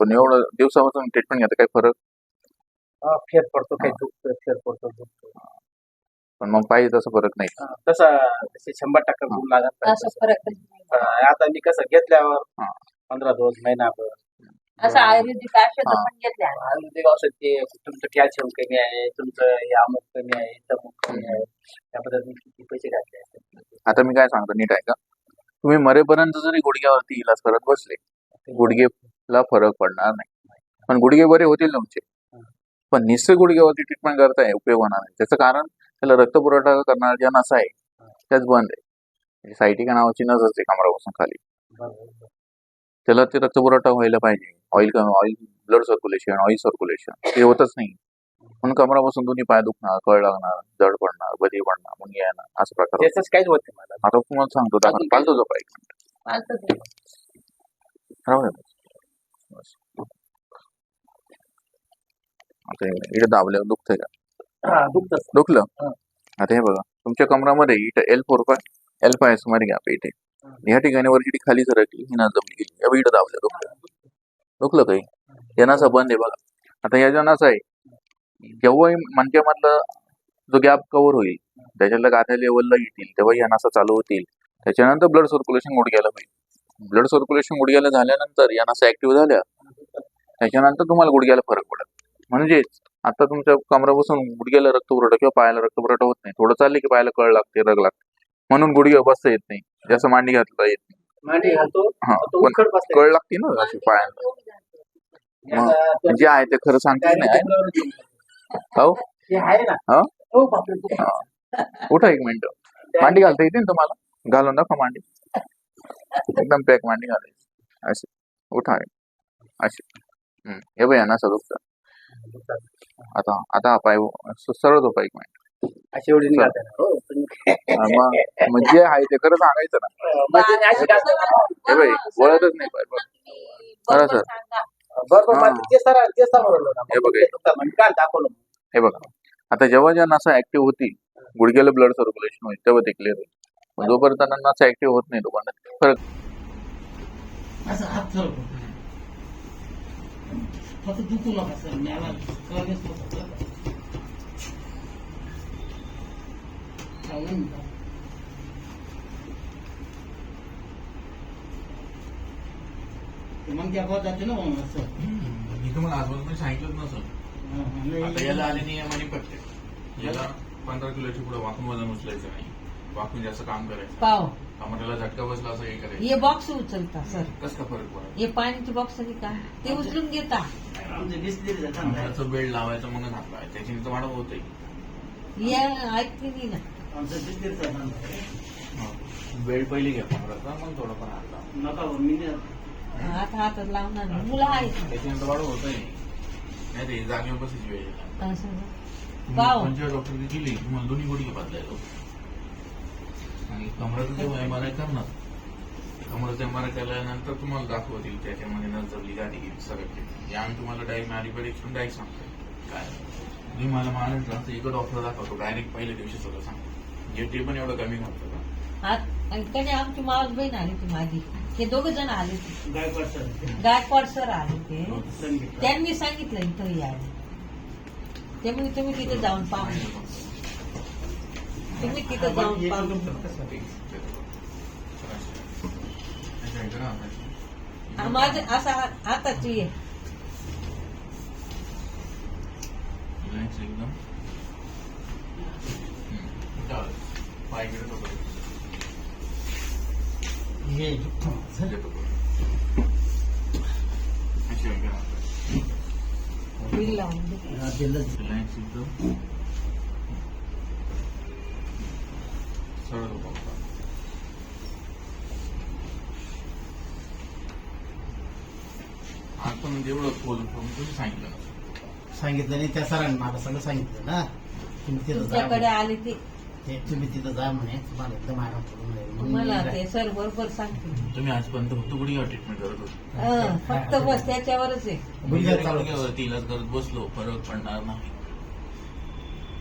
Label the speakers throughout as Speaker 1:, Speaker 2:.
Speaker 1: पण एवढं दिवसापासून ट्रीटमेंट घेता काही फरक?
Speaker 2: हा, फेर पडतो काही दुखतं फेर पडतो दुखतो
Speaker 1: पण मग पाहिजे तसं फरक नाही.
Speaker 2: तसा तसे शंभर टक्का गुण लागत नाही
Speaker 3: असं
Speaker 2: तसं.
Speaker 3: फरक
Speaker 2: आता मी कसं घेतल्यावर. पंधरा दिवस महिनाभर.
Speaker 3: असं आयुर्वेदिक औषध. पण घेतल्या.
Speaker 2: आयुर्वेदिक औषध ते तुमचं कॅल्शियम कमी आहे तुमचं हे अमुक कमी आहे तमुक कमी आहे. त्या पद्धतीने किती पैसे घातले.
Speaker 1: आता मी काय सांगतो नीट आहे का तुम्ही मरेपर्यंत जरी गुडघ्यावरती इलाज करत बसले गुडघेला फरक पडणार नाही. पण गुडघे बरे होतील तुमचे पण निश्चित गुडघ्यावरती ट्रीटमेंट करताय उपयोग होणार नाही. त्याचं कारण त्याला रक्तपुरवठा करणाऱ्या ज्या नसा आहे त्याच बंद आहे. सायटिका नावाची नस असते कमरापासून खाली. त्याला ते रक्तपुरवठा व्हायला पाहिजे. Oil oil blood circulation oil circulation ते होतच नाही. म्हणून कमरापासून दोन्ही पाय दुखणार कळ लागणार जड पडणार बदी पडणार मुंगी येणार असं प्रकार होतो.
Speaker 2: त्याचंच काहीच होत नाही मला.
Speaker 1: आता तुम्हाला सांगतो दाखल
Speaker 2: अजून
Speaker 1: पालतो जो बस. आता हे इकडे दाबल्यावर दुखतंय का?
Speaker 2: हा
Speaker 1: दुखलं. आता हे बघा तुमच्या कमरामध्ये इथं एल फोर पाय एल एसमध्ये गॅप इथे. या ठिकाणी वरची खाली सरकली ही ना जमली गेली. या इथं दाबलं दुखलं दुखलं काही. या बंद आहे बघा. आता या ज्या आहे जेव्हा मणक्यामधलं म्हणजे जो गॅप कव्हर होईल त्याच्यातल्या गाठ्या लेवलला येतील तेव्हा या नासा चालू होतील. त्याच्यानंतर ब्लड सर्क्युलेशन गुडघ्याला होईल ब्लड सर्क्युलेशन गुडघ्याला झाल्यानंतर या नासा ऍक्टिव्ह झाल्या त्याच्यानंतर तुम्हाला गुडघ्याला फरक पडेल म्हणजेच आता तुमच्या कमरापासून गुडघ्याला रक्तपुरवठा किंवा पायाला रक्तपुरवठा होत नाही. थोडं चालले की पायाला कळ लागते रग लागते. म्हणून गुडघ्या बसता येत नाही. जास्त मांडी घातला येत नाही
Speaker 2: मांडी घालतो.
Speaker 1: हा
Speaker 2: तो
Speaker 1: पण
Speaker 2: उखड बसते
Speaker 1: कळ लागते ना अशी पायाला मग जे आहे ते खरं सांगते नाही? हो?
Speaker 2: हे आहे ना.
Speaker 1: हा?
Speaker 2: हो बापरे खूप
Speaker 1: हा. उठा एक मिनिट. मांडी घालता येते ना तुम्हाला? घालून दाखवा मांडी. एकदम पॅक मांडी घालायची. अशी. उठा. अशी. हम्म. हे बघ ना दुखतं आता आता हा पाय स- सरळ तो पाय एक मिनिट.
Speaker 2: अशी एवढी निघालते ना हो. तुम्ही
Speaker 1: हा, मग मग जे आहे ते खरं सांगायचं ना.
Speaker 2: मग अशी.
Speaker 1: हे बाई वळतच नाही बघ. सर. हा.
Speaker 2: मग ते सर ते समोर ना.
Speaker 1: हे बघा.
Speaker 2: म्हणजे दाखवलं
Speaker 1: हे आता जेव्हा ज्या नसा ऍक्टिव्ह होती गुडघ्याला ब्लड सर्क्युलेशन होईल तेव्हा ते क्लिअर होईल. पण जोपर्यंत त्यांना नसा ऍक्टिव्ह होत नाही तोपर्यंत फरक
Speaker 4: असं हात ठरवतो फक्त दुखू नका सर. मला कळलेच नव्हतं ना? ते मग त्या भावात जाते ना मग असं.
Speaker 5: मी तुम्हाला सांगितलंच नसं
Speaker 4: हा, हा. नाही,
Speaker 5: आता याला आले नियमाने पडते याला पंधरा किलोची पुढे वाकून वजन उचलायचं नाही. वाकून जास्त काम करायचं.
Speaker 3: पाव.
Speaker 5: कमरेला झटका बसला असं हे करायचं.
Speaker 3: हे बॉक्स उचलता सर
Speaker 5: कस का फरक पडत?
Speaker 3: हे पाण्याची बॉक्स आहे का? ते उचलून घेता.
Speaker 4: आमचे ना.
Speaker 5: कमरेचं बेल्ट लावायचं म्हणून घातला त्याच्याने तर वाढव होतंय.
Speaker 3: हे ऐकते नाही ना.
Speaker 5: बेल्ट पहिली घ्या कमराचा मग थोडंफार हात लावा.
Speaker 4: नका हो, मी
Speaker 3: आता. हातात लावणार नाही. मुलं आहेत.
Speaker 5: त्याच्याने तर वाढव होतंय. नाही ते जागेवर बसायची वेळ.
Speaker 3: असं. वाव.
Speaker 5: पंचायत डॉक्टरने केली तुम्हाला दोन्ही गुडघे बदलायला आणि कमराचं जेव्हा एम आर आय करणार कमराचं एम आर आय केल्यानंतर तुम्हाला दाखवतील त्याच्यामध्ये नजरली गाडी गेली सगळं या आम्ही तुम्हाला डायरेक्ट मॅरिपरीक्षण डायरेक्ट सांगतो काय? तुम्ही मला महाराष्ट्रात एक डॉक्टर दाखवतो. डायरेक्ट पहिल्या दिवशी सगळं सांगतो. ते पण एवढं कमी घालतं का?
Speaker 3: आत- आणि त्याने आमची मावस बहीण आली ती माझी हे दोघ जण आले ते
Speaker 4: गायकवाड सर.
Speaker 3: गायकवाड सर आले ते
Speaker 4: संगीत
Speaker 3: त्यांनी सांगितलं इथं या. त्यामुळे तुम्ही तिथे जाऊन पाहा. तुम्ही तिथं जाऊन पाहा. हा, माझं असा हाताची आहे.
Speaker 5: एकदम. हम्म. चालेल. पाय गिळत होतो.
Speaker 4: हे
Speaker 5: देतो करून. अशी आहे का?
Speaker 3: बिल लावून दे.
Speaker 4: दिलं.
Speaker 5: रिलॅक्स एकदम सरळ उभा होता. आपण जेवढं खोल तुम्ही सांगितलं ना
Speaker 4: सांगितलं नाही त्या सरांनी मला सगळं सांगितलं ना तुम्ही तिथं जा
Speaker 3: तुमच्याकडे. आले ते
Speaker 4: ते तुम्ही तिथं जा म्हणे तुम्हाला एकदम आराम करून
Speaker 3: मला ते सर बरोबर सांगते
Speaker 5: तुम्ही आजपर्यंत फक्त गुडघ्यावर ट्रीटमेंट करत होते?
Speaker 3: हं, फक्त बस त्याच्यावरच आहे.
Speaker 4: गुडघ्यात चालू
Speaker 5: गुडघ्यावरती इलाज करत बसलो फरक पडणार नाही.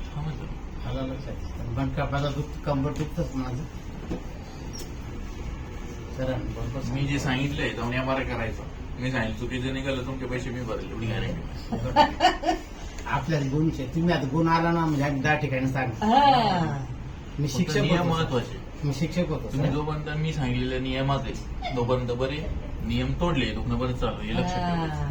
Speaker 5: समजलं?
Speaker 4: आलं लक्षात. पण कपाला दुख कंबर दुखतच माझं. सर
Speaker 1: मी जे सांगितलंय जाऊन आर आय करायचं. मी सांगितलं चुकीचं निघालं तुमचे पैसे मी भरेल. एवढी गॅरंटी
Speaker 4: आपल्याला गुणचे तुम्ही आता गुण आला ना म्हणजे आम्ही दहा ठिकाणी सांग
Speaker 3: हा.
Speaker 4: मी शिक्षक
Speaker 1: नियम
Speaker 4: होतो
Speaker 1: महत्त्वाचे.
Speaker 4: मी शिक्षक होतो
Speaker 1: तुम्ही
Speaker 4: सर.
Speaker 1: जोपर्यंत मी सांगितलेले नियमात आहे तोपर्यंत बरे. नियम तोडले तोपर्यंत बरं चालू हे लक्षात ठेवायचं
Speaker 3: हा.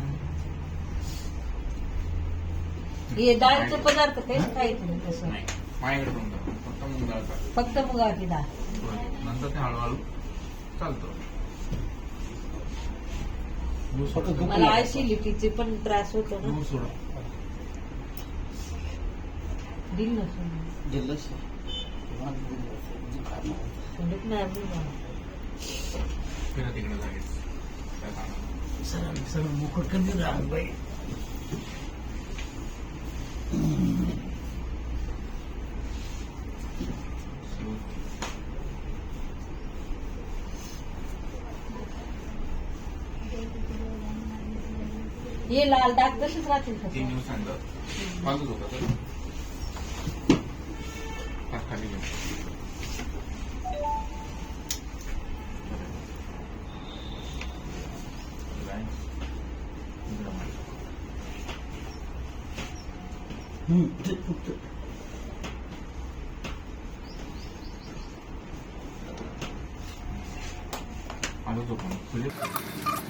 Speaker 3: हे डाळीचे पदार्थ काहीच खायच नाही तसं.
Speaker 1: नाही माझ्याकडे पण करा. फक्त मूग डाळ टाका.
Speaker 3: फक्त मुगाची डाळ
Speaker 1: नंतर ते हळूहळू चालतं.
Speaker 4: फक्त.
Speaker 3: मला ऍसिडिटीचे पण त्रास होतो ना.
Speaker 1: सोडा.
Speaker 3: दिल नसून
Speaker 4: दिलं सर.
Speaker 3: थंडीत नाही
Speaker 4: राहून बाई
Speaker 3: हे लाल डाग तसेच राहतील
Speaker 1: तीन दिवस सांगतात माझंच होता तर हात खाली घ्या